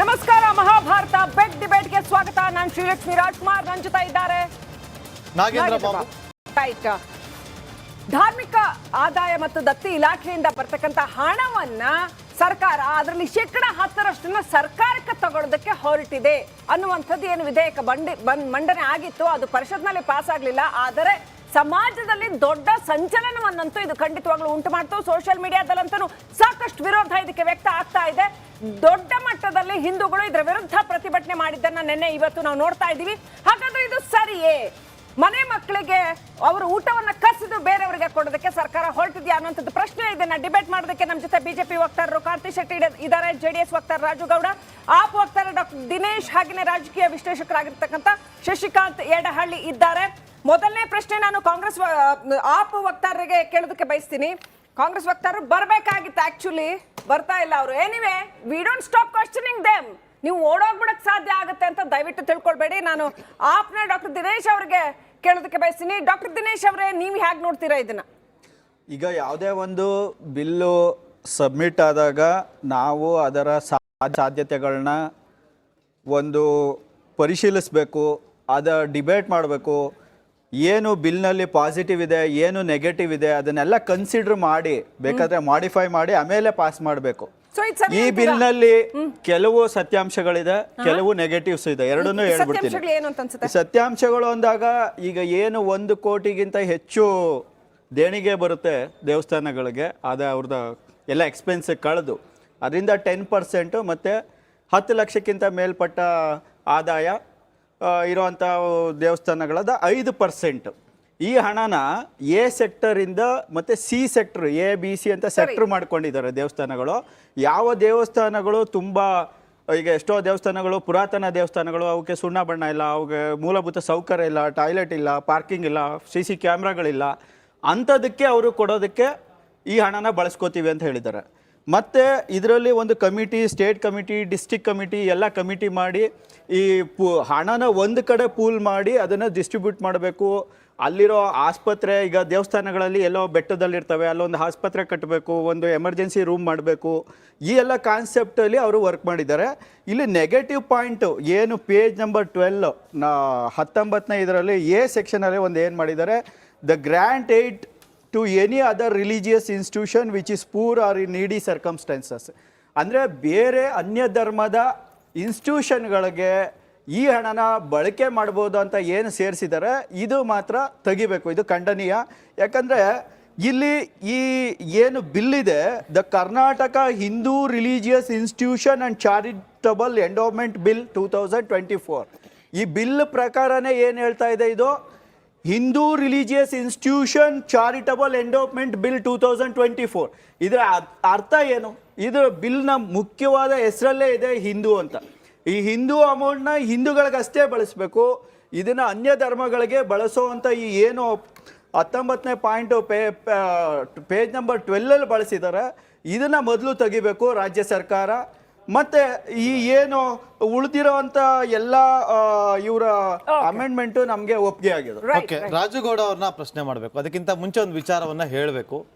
ನಮಸ್ಕಾರ ಮಹಾಭಾರತ. ಬೆಟ್ ಡಿಬೇಟ್ಗೆ ಸ್ವಾಗತ. ನಾನು ಶ್ರೀಲಕ್ಷ್ಮಿ ರಾಜ್ಕುಮಾರ್. ನನ್ನ ಜೊತೆ ಇದ್ದಾರೆ ರೈಟ್ ಧಾರ್ಮಿಕ ಆದಾಯ ಮತ್ತು ದತ್ತಿ ಇಲಾಖೆಯಿಂದ ಬರ್ತಕ್ಕಂತ ಹಣವನ್ನ ಸರ್ಕಾರ ಅದರಲ್ಲಿ ಶೇಕಡ ಹತ್ತರಷ್ಟನ್ನ ಸರ್ಕಾರಕ್ಕೆ ತಗೊಳ್ಳೋದಕ್ಕೆ ಹೊರಟಿದೆ ಅನ್ನುವಂಥದ್ದು ಏನು ವಿಧೇಯಕ ಬಂಡಿ ಮಂಡನೆ ಆಗಿತ್ತು. ಅದು ಪರಿಷತ್ನಲ್ಲಿ ಪಾಸ್ ಆಗಲಿಲ್ಲ ಆದರೆ ಸಮಾಜದಲ್ಲಿ ದೊಡ್ಡ ಸಂಚಲನವನ್ನಂತೂ ಇದು ಖಂಡಿತವಾಗ್ಲೂ ಉಂಟು ಮಾಡ್ತು. ಸೋಷಿಯಲ್ ಮೀಡಿಯಾದಲ್ಲಂತೂ ಸಾಕಷ್ಟು ವಿರೋಧ ಇದಕ್ಕೆ ವ್ಯಕ್ತ ಆಗ್ತಾ ಇದೆ. ದೊಡ್ಡ ಮಟ್ಟದಲ್ಲಿ ಹಿಂದೂಗಳು ಇದರ ವಿರುದ್ಧ ಪ್ರತಿಭಟನೆ ಮಾಡಿದ್ದನ್ನ ನಿನ್ನೆ ಇವತ್ತು ನಾವು ನೋಡ್ತಾ ಇದ್ದೀವಿ. ಹಾಗಾದ್ರೆ ಇದು ಸರಿಯೇ? ಮನೆ ಮಕ್ಕಳಿಗೆ ಅವರು ಊಟವನ್ನ ಕಸಿದು ಬೇರೆಯವರಿಗೆ ಕೊಡೋದಕ್ಕೆ ಸರ್ಕಾರ ಹೊರಟಿದ್ಯಾ ಅನ್ನೋಂಥದ್ದು ಪ್ರಶ್ನೆ ಇದನ್ನ ಡಿಬೇಟ್ ಮಾಡೋದಕ್ಕೆ ನಮ್ಮ ಜೊತೆ ಬಿಜೆಪಿ ವಕ್ತಾರರು ಕಾರ್ತಿ ಶೆಟ್ಟಿ ಇದ್ದಾರೆ ಜೆಡಿಎಸ್ ವಕ್ತಾರ ರಾಜು ಗೌಡ. ಆಪ್ ವಕ್ತಾರ ಡಾಕ್ಟರ್ ದಿನೇಶ್ ಹಾಗೆಯೇ ರಾಜಕೀಯ ವಿಶ್ಲೇಷಕರಾಗಿರ್ತಕ್ಕಂಥ ಶಶಿಕಾಂತ್ ಯಡಹಳ್ಳಿ ಇದ್ದಾರೆ. ಮೊದಲನೇ ಪ್ರಶ್ನೆ ನಾನು ಕಾಂಗ್ರೆಸ್ ಆಪ್ ವಕ್ತಾರರಿಗೆ ಕೇಳೋದಕ್ಕೆ ಬಯಸ್ತೀನಿ. ಕಾಂಗ್ರೆಸ್ ವಕ್ತಾರರು ಬರಬೇಕಾಗಿತ್ತು ಆಕ್ಚುಲಿ ಬರ್ತಾ ಇಲ್ಲ ಅವರು. Anyway we don't stop questioning them ನೀವು ಓಡೋಗ್ಬಿಡಕ್ ಸಾಧ್ಯ ಆಗುತ್ತೆ ಅಂತ ದಯವಿಟ್ಟು ತಿಳ್ಕೊಳ್ಬೇಡಿ. ನಾನು ಆಪ್ನ ಡಾಕ್ಟರ್ ದಿನೇಶ್ ಅವರಿಗೆ ಕೇಳೋದಕ್ಕೆ ಬಯಸ್ತೀನಿ. ಡಾಕ್ಟರ್ ದಿನೇಶ್ ಅವರೇ, ನೀವು ಹೇಗೆ ನೋಡ್ತೀರಾ ಇದನ್ನ? ಈಗ ಯಾವುದೇ ಒಂದು ಬಿಲ್ಲು ಸಬ್ಮಿಟ್ ಆದಾಗ ನಾವು ಅದರ ಸಾಧ್ಯತೆಗಳನ್ನ ಒಂದು ಪರಿಶೀಲಿಸಬೇಕು, ಅದ ಡಿಬೇಟ್ ಮಾಡಬೇಕು ಏನು ಬಿಲ್ನಲ್ಲಿ ಪಾಸಿಟಿವ್ ಇದೆ ಏನು ನೆಗೆಟಿವ್ ಇದೆ ಅದನ್ನೆಲ್ಲ ಕನ್ಸಿಡರ್ ಮಾಡಿ ಬೇಕಾದ್ರೆ ಮಾಡಿಫೈ ಮಾಡಿ ಆಮೇಲೆ ಪಾಸ್ ಮಾಡಬೇಕು. ಈ? ಬಿಲ್ನಲ್ಲಿ ಕೆಲವು ಸತ್ಯಾಂಶಗಳಿದೆ ಕೆಲವು ನೆಗೆಟಿವ್ಸ್ ಇದೆ ಎರಡನ್ನೂ ಹೇಳ್ಬಿಡ್ತೀನಿ. ಸತ್ಯಾಂಶಗಳು ಅಂದಾಗ ಈಗ ಏನು ಒಂದು ಕೋಟಿಗಿಂತ ಹೆಚ್ಚು ದೇಣಿಗೆ ಬರುತ್ತೆ ದೇವಸ್ಥಾನಗಳಿಗೆ ಅದ ಅವ್ರದ್ದು ಎಲ್ಲ ಎಕ್ಸ್ಪೆನ್ಸ್ ಕಳೆದು ಅದರಿಂದ ಟೆನ್ ಪರ್ಸೆಂಟು ಮತ್ತು ಹತ್ತು ಲಕ್ಷಕ್ಕಿಂತ ಮೇಲ್ಪಟ್ಟ ಆದಾಯ ಇರುವಂಥ ದೇವಸ್ಥಾನಗಳದ ಐದು ಪರ್ಸೆಂಟ್. ಈ ಹಣನ ಎ ಸೆಕ್ಟರಿಂದ ಮತ್ತು C sector A B C ಅಂತ ಸೆಕ್ಟರ್ ಮಾಡ್ಕೊಂಡಿದ್ದಾರೆ ದೇವಸ್ಥಾನಗಳು. ಯಾವ ದೇವಸ್ಥಾನಗಳು ತುಂಬ ಈಗ ಎಷ್ಟೋ ದೇವಸ್ಥಾನಗಳು ಪುರಾತನ ದೇವಸ್ಥಾನಗಳು ಅವಕ್ಕೆ ಸುಣ್ಣ ಬಣ್ಣ ಇಲ್ಲ ಅವಕ್ಕೆ ಮೂಲಭೂತ ಸೌಕರ್ಯ ಇಲ್ಲ ಟಾಯ್ಲೆಟ್ ಇಲ್ಲ ಪಾರ್ಕಿಂಗ್ ಇಲ್ಲ ಸಿ ಸಿ ಕ್ಯಾಮ್ರಾಗಳಿಲ್ಲ. ಅಂಥದಕ್ಕೆ ಅವರು ಕೊಡೋದಕ್ಕೆ ಈ ಹಣನ ಬಳಸ್ಕೋತೀವಿ ಅಂತ ಹೇಳಿದ್ದಾರೆ. ಮತ್ತು ಇದರಲ್ಲಿ ಒಂದು committee, state committee district committee, ಎಲ್ಲ ಕಮಿಟಿ ಮಾಡಿ ಈ ಪು, ಹಣನ ಒಂದು ಕಡೆ ಪೂಲ್ ಮಾಡಿ ಅದನ್ನು ಡಿಸ್ಟ್ರಿಬ್ಯೂಟ್ ಮಾಡಬೇಕು. ಅಲ್ಲಿರೋ ಆಸ್ಪತ್ರೆ, ಈಗ ದೇವಸ್ಥಾನಗಳಲ್ಲಿ ಎಲ್ಲೋ ಬೆಟ್ಟದಲ್ಲಿರ್ತವೆ, ಅಲ್ಲೊಂದು ಆಸ್ಪತ್ರೆ ಕಟ್ಟಬೇಕು ಒಂದು ಎಮರ್ಜೆನ್ಸಿ ರೂಮ್ ಮಾಡಬೇಕು. ಈ ಎಲ್ಲ ಕಾನ್ಸೆಪ್ಟಲ್ಲಿ ಅವರು ವರ್ಕ್ ಮಾಡಿದ್ದಾರೆ. ಇಲ್ಲಿ ನೆಗೆಟಿವ್ ಪಾಯಿಂಟು ಏನು ಪೇಜ್ ನಂಬರ್ ಟ್ವೆಲ್ ಹತ್ತೊಂಬತ್ತನೇ ಇದರಲ್ಲಿ ಎ ಸೆಕ್ಷನಲ್ಲಿ ಒಂದು ಏನು ಮಾಡಿದ್ದಾರೆ? The grant aid to any other religious institution which is poor or in needy circumstances ಅಂದರೆ ಬೇರೆ ಅನ್ಯ ಧರ್ಮದ ಇನ್ಸ್ಟಿಟ್ಯೂಷನ್ಗಳಿಗೆ ಈ ಹಣನ ಬಳಕೆ ಮಾಡ್ಬೋದು ಅಂತ ಏನು ಸೇರಿಸಿದ್ದಾರೆ ಇದು ಮಾತ್ರ ತೆಗಿಬೇಕು. ಇದು ಖಂಡನೀಯ. ಯಾಕಂದರೆ ಇಲ್ಲಿ ಈ ಏನು ಬಿಲ್ಲಿದೆ, the Karnataka Hindu religious institution and charitable endowment bill two thousand twenty four. ಈ ಬಿಲ್ ಪ್ರಕಾರನೇ ಏನು ಹೇಳ್ತಾ ಇದೆ ಇದು? Hindu religious institution charitable endowment bill two thousand twenty four. ಇದರ ಅರ್- ಅರ್ಥ ಏನು? ಇದು ಬಿಲ್ನ ಮುಖ್ಯವಾದ ಹೆಸರಲ್ಲೇ ಇದೆ ಹಿಂದೂ ಅಂತ. ಈ ಹಿಂದೂ ಅಮೌಂಟ್ನ ಹಿಂದೂಗಳಿಗಷ್ಟೇ ಬಳಸಬೇಕು. ಇದನ್ನು ಅನ್ಯ ಧರ್ಮಗಳಿಗೆ ಬಳಸೋವಂಥ ಈ ಏನು ಹತ್ತೊಂಬತ್ತನೇ ಪಾಯಿಂಟು ಪೇ ಪೇಜ್ ನಂಬರ್ ಟ್ವೆಲ್ಲಲ್ಲಿ ಬಳಸಿದ್ದಾರೆ ಇದನ್ನು ಮೊದಲು ತೆಗಿಬೇಕು ರಾಜ್ಯ ಸರ್ಕಾರ. ಮತ್ತೆ ಈ ಏನು ಉಳಿದಿರುವಂತ ಎಲ್ಲ ಇವರ ಅಮೆಂಡ್ಮೆಂಟ್ ನಮಗೆ ಒಪ್ಪಿಗೆ ಆಗಿದೆ ಓಕೆ ರಾಜುಗೌಡ ಅವ್ರನ್ನ ಪ್ರಶ್ನೆ ಮಾಡಬೇಕು. ಅದಕ್ಕಿಂತ ಮುಂಚೆ ಒಂದು ವಿಚಾರವನ್ನ ಹೇಳಬೇಕು.